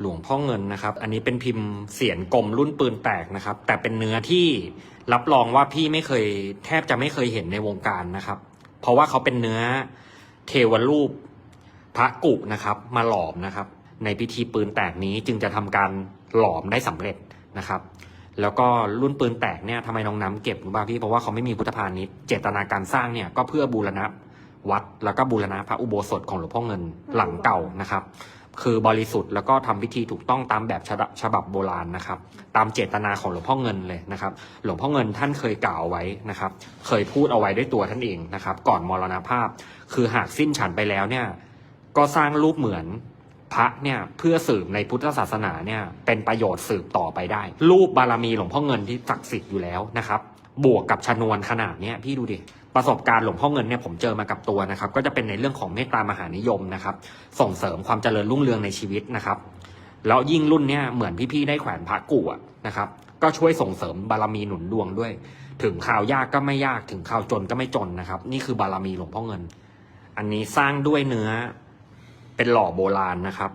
หลวงพ่อเงินนะครับ อันนี้เป็นพิมพ์เสียนกลมรุ่นปืนแตกนะครับ แต่เป็นเนื้อที่รับรองว่าพี่ไม่เคย แทบจะไม่เคยเห็นในวงการนะครับ เพราะว่าเขาเป็นเนื้อเทวรูปพระกุนะครับ มาหลอมนะครับ ในพิธีปืนแตกนี้จึงจะทำการหลอมได้สำเร็จนะครับ แล้วก็รุ่นปืนแตกเนี่ยทำไมน้องน้ำเก็บรู้ป่ะพี่เพราะว่าเขาไม่มีพุทธพาณิชย์เจตนาการสร้างเนี่ยก็เพื่อบูรณะวัดแล้วก็บูรณะพระอุโบสถของหลวงพ่อเงินหลังเก่านะครับ คือบริสุทธิ์แล้วก็ทำพิธีถูกต้องตามแบบฉบับฉบับโบราณนะครับ ตามเจตนาของหลวงพ่อเงินเลยนะครับ หลวงพ่อเงินท่านเคยกล่าวไว้นะครับ เคยพูดเอาไว้ด้วยตัวท่านเองนะครับ ก่อนมรณภาพ คือหากสิ้นฉันไปแล้วเนี่ย ก็สร้างรูปเหมือนพระเนี่ยเพื่อสืบในพุทธศาสนาเนี่ยเป็นประโยชน์สืบต่อไปได้ รูปบารมีหลวงพ่อเงินที่ศักดิ์สิทธิ์อยู่แล้วนะครับ บวกกับชนวนขนาดเนี้ยพี่ดูดิ ประสบการณ์หลวงพ่อเงินเนี่ยผมเจอมากับตัวนะครับ ก็จะเป็นในเรื่องของเมตตามหานิยมนะครับ ส่งเสริมความเจริญรุ่งเรืองในชีวิตนะครับ แล้วยิ่งรุ่นเนี้ยเหมือนพี่ๆได้แขวนพระกุอะนะครับ ก็ช่วยส่งเสริมบารมีหนุนดวงด้วย ถึงข่าวยากก็ไม่ยากถึงข่าวจนก็ไม่จนนะครับ นี่คือบารมีหลวงพ่อเงิน อันนี้สร้างด้วยเนื้อเป็นหล่อโบราณนะครับ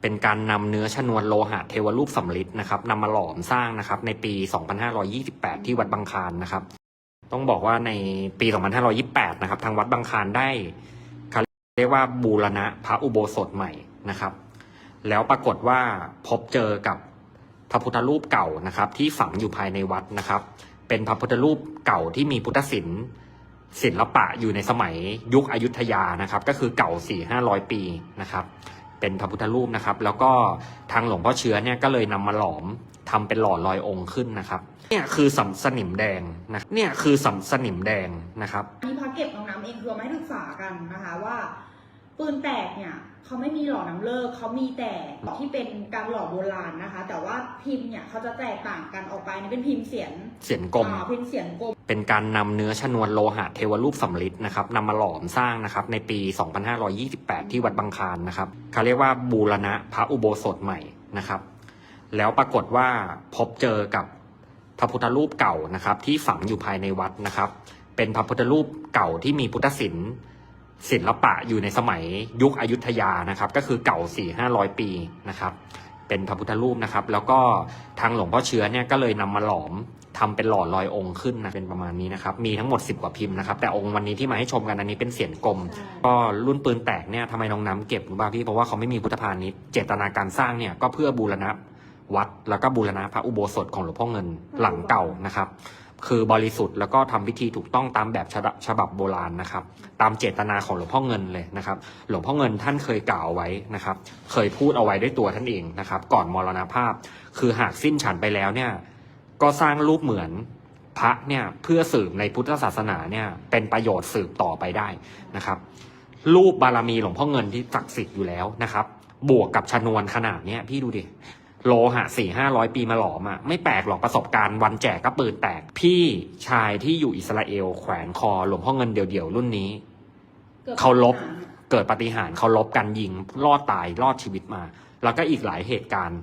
เป็นการนำเนื้อชนวนโลหะเทวรูปสำริดนะครับนำมาหลอมสร้างนะครับในปี 2528 ที่วัดบางคานนะครับ ต้องบอกว่าในปี 2528 นะครับ ทางวัดบางคานได้เขาเรียกว่าบูรณะพระอุโบสถใหม่นะครับ แล้วปรากฏว่าพบเจอกับพระพุทธรูปเก่านะครับ ที่ฝังอยู่ภายในวัดนะครับ เป็นพระพุทธรูปเก่าที่มีพุทธศิลป์ศิลปะอยู่ในสมัยยุคอยุธยานะครับ ก็คือเก่าสี่ห้าร้อยปีนะครับ เป็นพระพุทธรูปนะครับ แล้วก็ทางหลวงพ่อเชื้อเนี่ยก็เลยนำมาหลอม ทำเป็นหล่อลอยองค์ขึ้นนะครับ เนี่ยคือสำสนิมแดงนะเนี่ยคือสำสนิมแดงนะครับนี่พักเก็บน้องน้ำเองคือเอามาให้ศึกษากันนะคะว่าปืนแตกเนี่ยเขาไม่มีหล่อน้ำเลิกเขามีแต่ที่เป็นการหล่อโบราณนะคะ แต่ว่าพิมพ์เนี่ยเขาจะแตกต่างกันออกไปนี่เป็นพิมพ์เสียนเสียนกลมอ่าพิมพ์เสียนกลมเป็นการนำเนื้อชนวนโลหะเทวรูปสำริดนะครับนำมาหลอมสร้างนะครับในปี 2528 ที่วัดบางคลานนะครับเขาเรียกว่าบูรณะพระอุโบสถใหม่นะครับ แล้วปรากฏว่าพบเจอกับพระพุทธรูปเก่านะครับ ที่ฝังอยู่ภายในวัดนะครับ เป็นพระพุทธรูปเก่าที่มีพุทธศิลป์ศิลปะอยู่ในสมัยยุคอยุธยานะครับ ก็คือเก่าสี่ห้าร้อยปีนะครับ เป็นพระพุทธรูปนะครับ แล้วก็ทางหลวงพ่อเชื้อเนี่ยก็เลยนำมาหลอมทำเป็นหล่อลอยองค์ขึ้นนะเป็นประมาณนี้นะครับ มีทั้งหมด 10 กว่าพิมพ์นะครับ แต่องค์วันนี้ที่มาให้ชมกันอันนี้เป็นเสียนกลม ก็รุ่นปืนแตกเนี่ยทำไมน้องน้ำเก็บรู้ป่ะพี่เพราะว่าเขาไม่มีพุทธพาณิชย์เจตนาการสร้างเนี่ยก็เพื่อบูรณะ วัดแล้วก็บูรณะพระอุโบสถของหลวงพ่อเงินหลังเก่านะครับ คือบริสุทธิ์แล้วก็ทำพิธีถูกต้องตามแบบฉบับฉบับโบราณนะครับ ตามเจตนาของหลวงพ่อเงินเลยนะครับ หลวงพ่อเงินท่านเคยกล่าวไว้นะครับ เคยพูดเอาไว้ด้วยตัวท่านเองนะครับ ก่อนมรณภาพ คือหากสิ้นฉันไปแล้วเนี่ย ก็สร้างรูปเหมือนพระเนี่ยเพื่อสืบในพุทธศาสนาเนี่ยเป็นประโยชน์สืบต่อไปได้นะครับ รูปบารมีหลวงพ่อเงินที่ศักดิ์สิทธิ์อยู่แล้วนะครับ บวกกับชนวนขนาดเนี้ยพี่ดูดิ โลหะสี่ห้าร้อยปีมาหลอมอะไม่แปลกหรอกประสบการณ์วันแจกก็ปืนแตก พี่ชายที่อยู่อิสราเอล แขวนคอหลวงพ่อเงินเดี่ยวๆ รุ่นนี้กิดเขาลบปัญหเกิดปาฏิหารย์เขาลบกันยิงรอดตายรอดชีวิตมา แล้วก็อีกหลายเหตุการณ์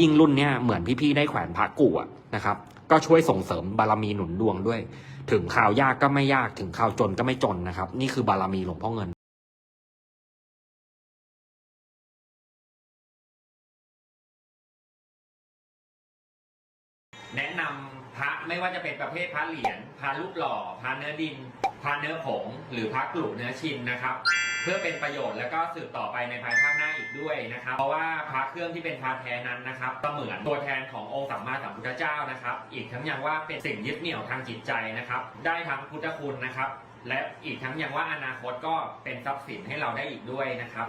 ยิ่งรุ่นเนี้ยเหมือนพี่ๆได้แขวนพระกุอะนะครับก็ช่วยส่งเสริมบารมีหนุนดวงด้วย ถึงข่าวยากก็ไม่ยากถึงข่าวจนก็ไม่จนนะครับ นี่คือบารมีหลวงพ่อเงิน แนะนำพระไม่ว่าจะเป็นประเภทพระเหรียญพระรูปหล่อพระเนื้อดินพระเนื้อผง หรือพระกลุ่เนื้อชินนะครับ เพื่อเป็นประโยชน์และก็สืบต่อไปในภายภาคหน้าอีกด้วยนะครับ เพราะว่าพระเครื่องที่เป็นพระแท้นั้นนะครับเหมือนตัวแทนขององค์สัมมาสัมพุทธเจ้านะครับ อีกทั้งยังว่าเป็นสิ่งยึดเหนี่ยวทางจิตใจนะครับ ได้ทั้งพุทธคุณนะครับ และอีกทั้งยังว่าอนาคตก็เป็นทรัพย์สินให้เราได้อีกด้วยนะครับ